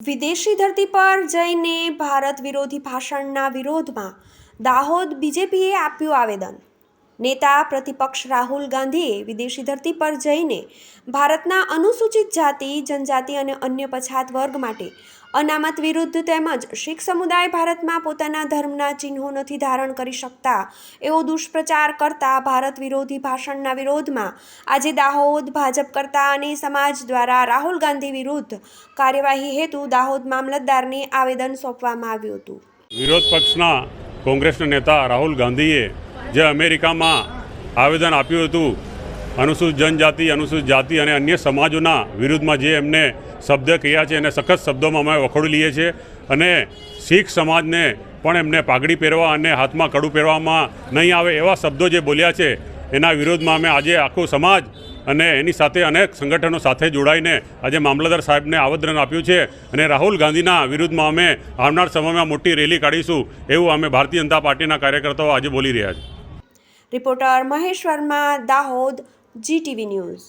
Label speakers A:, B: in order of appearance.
A: વિદેશી ધરતી પર જઈને ભારત વિરોધી ભાષણના વિરોધમાં દાહોદ બીજેપીએ આપ્યું આવેદન. નેતા પ્રતિપક્ષ રાહુલ ગાંધીએ વિદેશી ધરતી પર જઈને ભારતના અનુસૂચિત જાતિ, જનજાતિ અને અન્ય પછાત વર્ગ માટે અનામત વિરુદ્ધ તેમજ શીખ સમુદાય ભારતમાં પોતાના ધર્મના ચિહ્નો નથી ધારણ કરી શકતા એવો દુષ્પ્રચાર કરતા ભારત વિરોધી ભાષણના વિરોધમાં આજે દાહોદ ભાજપ કરતા અને સમાજ દ્વારા રાહુલ ગાંધી વિરુદ્ધ કાર્યવાહી હેતુ દાહોદ મામલતદારને આવેદન સોંપવામાં આવ્યું હતું.
B: વિરોધ પક્ષના કોંગ્રેસના નેતા રાહુલ ગાંધીએ જે અમેરિકામાં આવેદન આપ્યું હતું, અનુસૂચિત જનજાતિ, અનુસૂચિત જાતિ અને અન્ય સમાજોના વિરુદ્ધમાં જે એમને શબ્દ કહ્યા છે, એને સખત શબ્દોમાં અમે વખોડી લઈએ છીએ અને શીખ સમાજને પણ એમને પાઘડી પહેરવા અને હાથમાં કડું પહેરવામાં નહીં આવે એવા શબ્દો જે બોલ્યા છે, એના વિરોધમાં અમે આજે આખો સમાજ અને એની સાથે અનેક સંગઠનો સાથે જોડાઈને આજે મામલતદાર સાહેબને આવેદન આપ્યું છે અને રાહુલ ગાંધીના વિરુદ્ધમાં અમે આવનાર સમયમાં મોટી રેલી કાઢીશું એવું અમે ભારતીય જનતા પાર્ટીના કાર્યકર્તાઓ આજે બોલી રહ્યા છે.
A: Reporter Mahesh Verma, Dahod GTV news.